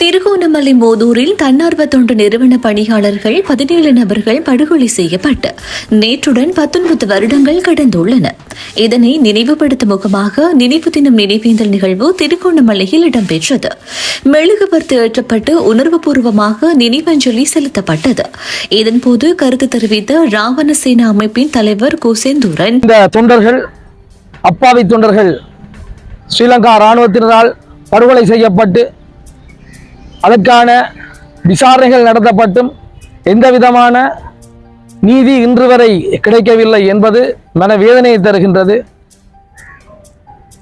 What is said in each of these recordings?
திருகோணமலை மோதூரில் தன்னார்வ தொண்டு நிறுவன பணியாளர்கள் பதினேழு நபர்கள் படுகொலை செய்யப்பட்டு நேற்றுடன் பத்தொன்பது வருடங்கள் கடந்துள்ளன. இதனை நினைவுபடுத்தும் முகமாக நினைவு தினம் நினைவேந்தல் நிகழ்வு திருகோணமலையில் இடம்பெற்றது. மெழுகுவர்த்து ஏற்றப்பட்டு உணர்வுபூர்வமாக நினைவஞ்சலி செலுத்தப்பட்டது. இதன்போது கருத்து தெரிவித்த ராவணசேனா அமைப்பின் தலைவர் குசேந்தூரன் இந்த தொண்டர்கள் அப்பாவி தொண்டர்கள் ஸ்ரீலங்கா ராணுவத்தினரால் படுகொலை செய்யப்பட்டு அதற்கான விசாரணைகள் நடத்தப்பட்டும். எந்த விதமான நீதி இன்று வரை கிடைக்கவில்லை என்பது மனவேதனையை தருகின்றது.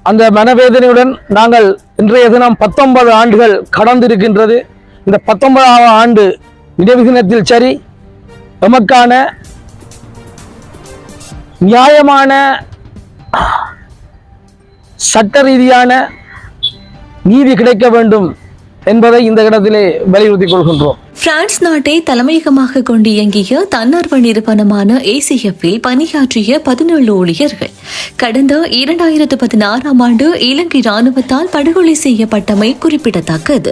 அந்த மனவேதனையுடன் நாங்கள் இன்றைய தினம் பத்தொன்பது ஆண்டுகள் கடந்திருக்கின்றது. இந்த பத்தொன்பதாவது ஆண்டு நினைவு தினத்தில் சரி எமக்கான நியாயமான சட்ட ரீதியான நீதி கிடைக்க வேண்டும் என்பதை இந்த இடத்திலே வலியுறுத்திக் கொள்கின்றோம். பிரான்ஸ் நாட்டை தலைமையகமாக கொண்டு இயங்கிய தன்னார்வ நிறுவனமான ஏசிஎஃப்பில் பணியாற்றிய பதினேழு ஊழியர்கள் கடந்த இரண்டாயிரத்து பதினாறாம் ஆண்டு இலங்கை ராணுவத்தால் படுகொலை செய்யப்பட்டமை குறிப்பிடத்தக்கது.